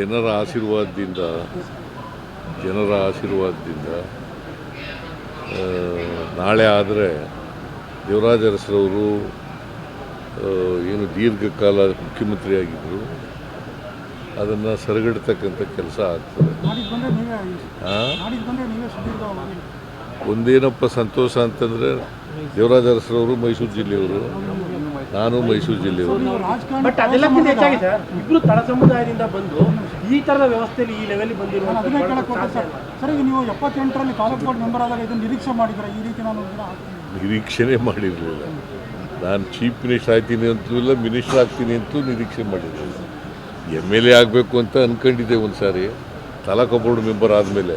ಜನರ ಆಶೀರ್ವಾದದಿಂದ ಜನರ ಆಶೀರ್ವಾದದಿಂದ ನಾಳೆ ಆದರೆ ದೇವರಾಜ ಅರಸರವರು ಏನು ದೀರ್ಘಕಾಲ ಮುಖ್ಯಮಂತ್ರಿಯಾಗಿದ್ದರು ಅದನ್ನು ಸರಿಗಡ್ತಕ್ಕಂಥ ಕೆಲಸ ಆಗ್ತದೆ. ಒಂದೇನಪ್ಪ ಸಂತೋಷ ಅಂತಂದರೆ ದೇವರಾಜ ಅರಸರವರು ಮೈಸೂರು ಜಿಲ್ಲೆಯವರು. ನಾನು ಮೈಸೂರು ಜಿಲ್ಲೆಯವರು. ಬಟ್ ಅದೆಲ್ಲಕ್ಕಿಂತ ಹೆಚ್ಚಾಗಿ ಸರ್. ಇಬ್ರು ತಳ ಸಮುದಾಯದಿಂದ ಬಂದು ಈ ತರದ ವ್ಯವಸ್ಥೆಯಲ್ಲಿ ಈ ಲೆವೆಲ್ ನಾನು ಅದನ್ನೇ ಕೇಳಕ್ಕೆ ಹೋಗ್ತೀನಿ ಸರ್ ಬಂದಿರುವಂತ ಸರ್. ಈಗ ನೀವು ಎಪ್ಪತ್ತೆಂಟರಲ್ಲಿ ತಾಲೂಕು ಬೋರ್ಡ್ ಮೆಂಬರ್ ಆದಾಗ ಇದನ್ನು ನಿರೀಕ್ಷೆ ಮಾಡಿದ್ರೆ ಈ ರೀತಿ ನಾನು ನಿರೀಕ್ಷೆನೇ ಮಾಡಿರಲಿಲ್ಲ. ನಾನು ಚೀಫ್ ಮಿನಿಸ್ಟರ್ ಆಗ್ತೀನಿ ಅಂತಲೂ ಇಲ್ಲ ಮಿನಿಸ್ಟರ್ ಆಗ್ತೀನಿ ಅಂತೂ ನಿರೀಕ್ಷೆ ಮಾಡಿರಲಿಲ್ಲ. ಎಂ ಎಲ್ ಎ ಆಗಬೇಕು ಅಂತ ಅಂದ್ಕೊಂಡಿದ್ದೆ ಒಂದು ಸಾರಿ ತಾಲೂಕು ಬೋರ್ಡ್ ಮೆಂಬರ್ ಆದಮೇಲೆ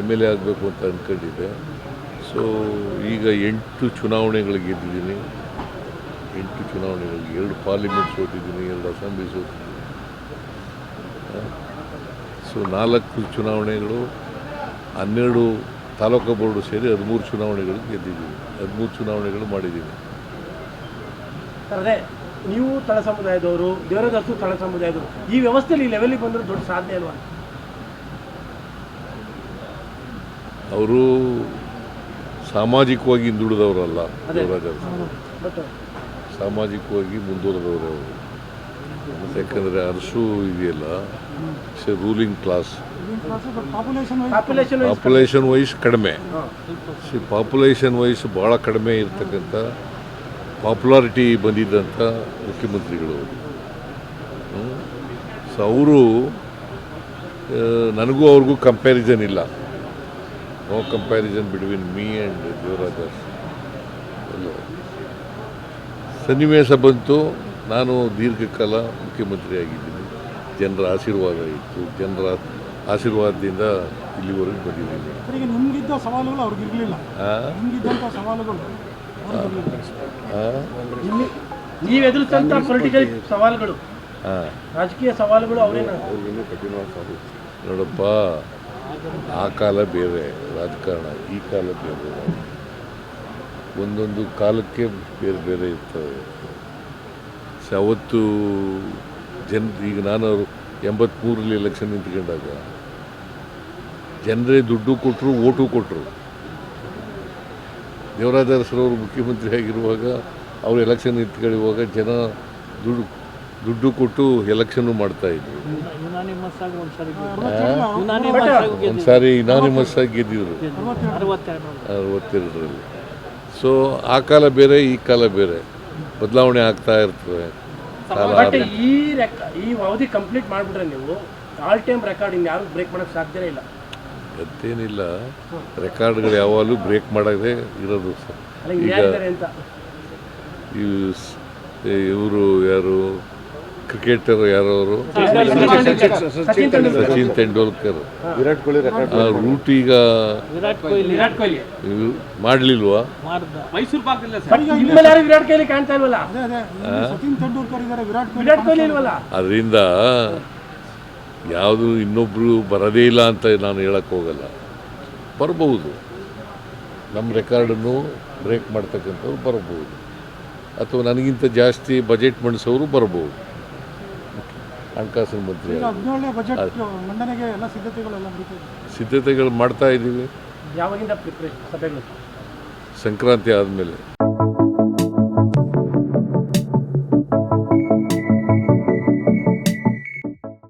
ಎಂ ಎಲ್ ಎ ಆಗಬೇಕು ಅಂತ ಅಂದ್ಕೊಂಡಿದ್ದೆ ಸೊ ಈಗ ಎಂಟು ಚುನಾವಣೆಗಳಿಗೆ ಗೆದ್ದಿದ್ದೀನಿ. ಎಂಟು ಚುನಾವಣೆಗಳಿಗೆ ಎರಡು ಪಾರ್ಲಿಮೆಂಟ್ ಸೋತಿದ್ದೀನಿ ಎರಡು ಅಸೆಂಬ್ಲಿ ಸೋತಿದ್ದೀನಿ. ಸೊ ನಾಲ್ಕು ಚುನಾವಣೆಗಳು ಹನ್ನೆರಡು ತಾಲೂಕು ಬೋರ್ಡು ಸೇರಿ ಹದಿಮೂರು ಚುನಾವಣೆಗಳು ಗೆದ್ದಿದ್ದೀನಿ ಹದಿಮೂರು ಚುನಾವಣೆಗಳು ಮಾಡಿದ್ದೀನಿ ನೀವು ತಳ ಸಮುದಾಯದವರು ದೇವರದಾಸು ತಳ ಸಮುದಾಯದವರು ಈ ವ್ಯವಸ್ಥೆಯಲ್ಲಿ ಈ ಲೆವೆಲ್ಗೆ ಬಂದರೆ ದೊಡ್ಡ ಸಾಧ್ಯ ಅಲ್ವಾ? ಅವರು ಸಾಮಾಜಿಕವಾಗಿ ಹಿಂದುಳಿದವರಲ್ಲ ದೇವರಾಜ ಸಾಮಾಜಿಕವಾಗಿ ಮುಂದುವರೆದವರು ಅವರು. ಯಾಕಂದರೆ ಅರಸು ಇದೆಯಲ್ಲ ರೂಲಿಂಗ್ ಕ್ಲಾಸ್ ಪಾಪ್ಯುಲೇಷನ್ ವೈಸ್ ಕಡಿಮೆ. ಸಿ ಪಾಪ್ಯುಲೇಷನ್ ವೈಸ್ ಭಾಳ ಕಡಿಮೆ ಇರ್ತಕ್ಕಂಥ ಪಾಪ್ಯುಲಾರಿಟಿ ಬಂದಿದ್ದಂಥ ಮುಖ್ಯಮಂತ್ರಿಗಳು ಸೊ ಅವರು ನನಗೂ ಅವ್ರಿಗೂ ಕಂಪ್ಯಾರಿಸನ್ ಇಲ್ಲ. No comparison between me and Devaraja ಅಲ್ಲ ಸನ್ನಿವೇಶ ಬಂತು. ನಾನು ದೀರ್ಘಕಾಲ ಮುಖ್ಯಮಂತ್ರಿಯಾಗಿದ್ದೀನಿ. ಜನರ ಆಶೀರ್ವಾದ ಇತ್ತು. ಜನರ ಆಶೀರ್ವಾದದಿಂದ ಇಲ್ಲಿವರೆಗೆ ಬಂದಿದ್ದೀನಿ. ಸವಾಲುಗಳು ಅವ್ರಿಗೆ ಇರಲಿಲ್ಲ? ಸವಾಲುಗಳು? ನೀವು ಎದುರಿಸಂತ ಪೊಲಿಟಿಕಲ್ ಸವಾಲುಗಳು. ರಾಜಕೀಯ ಸವಾಲುಗಳು ಅವರೇನು? ನೋಡಪ್ಪ ಆ ಕಾಲ ಬೇರೆ ರಾಜಕಾರಣ ಈ ಕಾಲ ಬೇರೆ. ಒಂದೊಂದು ಕಾಲಕ್ಕೆ ಬೇರೆ ಬೇರೆ ಇರ್ತವೆ. ಸೊ ಅವತ್ತು ಜನ ಈಗ ನಾನು ಅವರು ಎಂಬತ್ತ್ಮೂರಲ್ಲಿ ಎಲೆಕ್ಷನ್ ನಿಂತ್ಕೊಂಡಾಗ ಜನರೇ ದುಡ್ಡು ಕೊಟ್ಟರು ಓಟು ಕೊಟ್ಟರು ದೇವರಾಜ ಅರಸರವರು ಮುಖ್ಯಮಂತ್ರಿ ಆಗಿರುವಾಗ ಅವರು ಎಲೆಕ್ಷನ್ ನಿಂತ್ಕೊಳ್ಳುವಾಗ ಜನ ದುಡ್ಡು ದುಡ್ಡು ಕೊಟ್ಟು ಎಲೆಕ್ಷನ್ನು ಮಾಡ್ತಾ ಇದ್ರು. ಒಂದ್ಸಾರಿ ಇನಾನಿಮಸ್ ಆಗಿ ಗೆದ್ದಿದ್ರು. ಅರವತ್ತೆರಡರಲ್ಲಿ. ಸೊ ಆ ಕಾಲ ಬೇರೆ ಈ ಕಾಲ ಬೇರೆ. ಬದಲಾವಣೆ ಆಗ್ತಾ ಇರ್ತದೆ. ಬಟ್ ಈ ರೆಕ- ಈ ಅವಧಿ ಕಂಪ್ಲೀಟ್ ಮಾಡ್ಬಿಟ್ರೆ ನೀವು ಆಲ್ ಟೈಮ್ ರೆಕಾರ್ಡ್ ಇನ್ನು ಯಾರು ಬ್ರೇಕ್ ಮಾಡೋಕೆ ಸಾಧ್ಯ ಇಲ್ಲ. ಅಂತೇನಿಲ್ಲ ರೆಕಾರ್ಡ್ಗಳು ಯಾವಾಗಲೂ ಬ್ರೇಕ್ ಮಾಡದೆ ಇರೋದು ಸರ್. ಅಲ್ಲ ಇನ್ನು ಯಾರಿದ್ದಾರೆ ಅಂತ? ಇವರು ಯಾರು? ಕ್ರಿಕೆಟರ್ ಯಾರು ಅವರು ಸಚಿನ್ ತೆಂಡೂಲ್ಕರ್. ವಿರಾಟ್ ಕೊಹ್ಲಿ ರೆಕಾರ್ಡ್ ರೂಟ್ ಈಗ ವಿರಾಟ್ ಕೊಹ್ಲಿ ಇವ್ರು ಮಾಡ್ಲಿಲ್ವಾ? ಬಟ್ ಇನ್ಮೇಲೆ ಯಾರು ವಿರಾಟ್ ಕೊಹ್ಲಿ ಕಾಣ್ತಾ ಇಲ್ವಲ್ಲ? ಅದೇ ಅದೇ. ಸಚಿನ್ ತೆಂಡೂಲ್ಕರ್ ಇದ್ದಾರೆ ವಿರಾಟ್ ಕೊಹ್ಲಿ ವಿರಾಟ್ ಕೊಹ್ಲಿ ಇಲ್ವಲ್ಲ? ಅದರಿಂದ ಯಾವುದು ಇನ್ನೊಬ್ಬರು ಬರೋದೇ ಇಲ್ಲ ಅಂತ ನಾನು ಹೇಳಕ್ಕೆ ಹೋಗಲ್ಲ. ಬರಬಹುದು. ನಮ್ಮ ರೆಕಾರ್ಡನ್ನು ಬ್ರೇಕ್ ಮಾಡ್ತಕ್ಕಂಥವ್ರು ಬರಬಹುದು. ಅಥವಾ ನನಗಿಂತ ಜಾಸ್ತಿ ಬಜೆಟ್ ಮಂಡಿಸೋರು ಬರ್ಬೋದು ಹಣಕಾಸಿನ ಮಂತ್ರಿ ಹದಿನೇಳನೇ ಬಜೆಟ್ ಮಂಡನೆಗೆ ಎಲ್ಲ ಸಿದ್ಧತೆಗಳೆಲ್ಲ ಸಿದ್ಧತೆಗಳು ಮಾಡ್ತಾ ಇದ್ದೀವಿ ಯಾವಾಗಿಂದ ಪ್ರಿಪ್ರೇಷನ್ ಸಭೆಗಳು? ಸಂಕ್ರಾಂತಿ ಆದಮೇಲೆ.